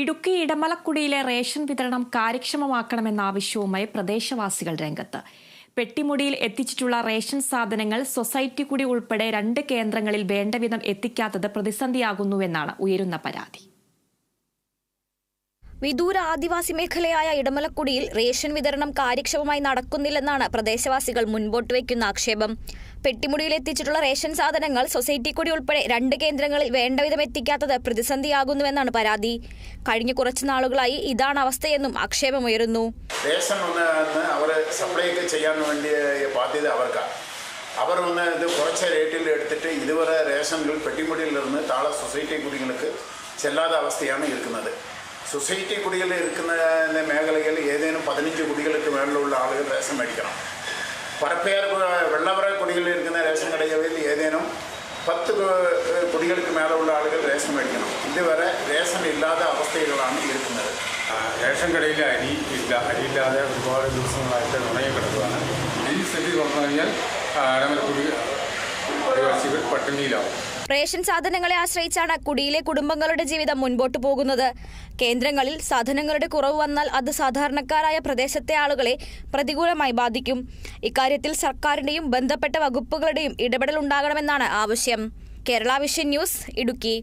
Idukki ഇടമലക്കുടിയിലെ ration വിതരണം കാര്യക്ഷമമാക്കണമെന്ന ആവശ്യവുമായി പ്രദേശവാസികൾ രംഗത്ത്. പെട്ടിമുടിയിൽ എത്തിച്ചിട്ടുള്ള റേഷൻ സാധനങ്ങൾ സൊസൈറ്റി കൂടി ഉൾപ്പെടെ രണ്ട് കേന്ദ്രങ്ങളിൽ വേണ്ടവിധം എത്തിക്കാത്തത് പ്രതിസന്ധിയാകുന്നുവെന്നാണ് ഉയരുന്ന പരാതി. വിദൂര ആദിവാസി മേഖലയായ ഇടമലക്കുടിയിൽ റേഷൻ വിതരണം കാര്യക്ഷമമായി നടക്കുന്നില്ലെന്നാണ് പ്രദേശവാസികൾ മുൻപോട്ട് വയ്ക്കുന്ന ആക്ഷേപം. പെട്ടിമുടിയിൽ എത്തിച്ചിട്ടുള്ള റേഷൻ സാധനങ്ങൾ സൊസൈറ്റി കൂടി ഉൾപ്പെടെ രണ്ട് കേന്ദ്രങ്ങളിൽ വേണ്ടവിധം എത്തിക്കാത്തത് പ്രതിസന്ധിയാകുന്നുവെന്നാണ് പരാതി. കഴിഞ്ഞ കുറച്ച് നാളുകളായി ഇതാണ് അവസ്ഥയെന്നും ആക്ഷേപമുയരുന്നു റേഷൻ അവർ സപ്ലൈക്ക് ചെയ്യാൻ വേണ്ടിയ അവർ ഒന്ന് ഇത് കുറച്ച് റേറ്റിൽ എടുത്തിട്ട് ഇതുവരെ റേഷനുകൾ പെട്ടിമുടിയിൽ നിന്ന് താഴെ സൊസൈറ്റി കുടികൾക്ക് ചെല്ലാത്ത അവസ്ഥയാണ് ഇരിക്കുന്നത്. സൊസൈറ്റി കുടികൾ ഇരിക്കുന്ന മേഖലയിൽ ഏതേനും പതിനഞ്ച് കുടികൾക്ക് മേളിലുള്ള ആളുകൾ റേഷൻ മേടിക്കണം. പരപ്പേർ വെള്ളവറ കുടികളിൽ ഇരിക്കുന്ന റേഷൻ കടകളിൽ ഏതേനും പത്ത് കുടികൾക്ക് മേലുള്ള ആളുകൾ റേഷൻ മേടിക്കണം. ഇതുവരെ റേഷൻ ഇല്ലാത്ത അവസ്ഥയിലാണ് ഇരിക്കുന്നത്. റേഷൻ കടയിൽ അരി ഇല്ല അരിയില്ലാതെ ഒരുപാട് ദിവസങ്ങളായിട്ട് നുണയെ കിടക്കുകയാണ് ഈ സ്ഥിതി തുറന്നു കഴിഞ്ഞാൽ ഇടമലക്കുടി ആദിവാസികൾ റേഷൻ സാധനങ്ങളെ ആശ്രയിച്ചാണ് കുടിയിലെ കുടുംബങ്ങളുടെ ജീവിതം മുൻപോട്ട് പോകുന്നത്. കേന്ദ്രങ്ങളിൽ സാധനങ്ങളുടെ കുറവ് വന്നാൽ അത് സാധാരണക്കാരായ പ്രദേശത്തെ ആളുകളെ പ്രതികൂലമായി ബാധിക്കും. ഇക്കാര്യത്തിൽ സർക്കാരിന്റെയും ബന്ധപ്പെട്ട വകുപ്പുകളുടെയും ഇടപെടൽ ഉണ്ടാകണമെന്നാണ് ആവശ്യം. Kerala vision news Idukki.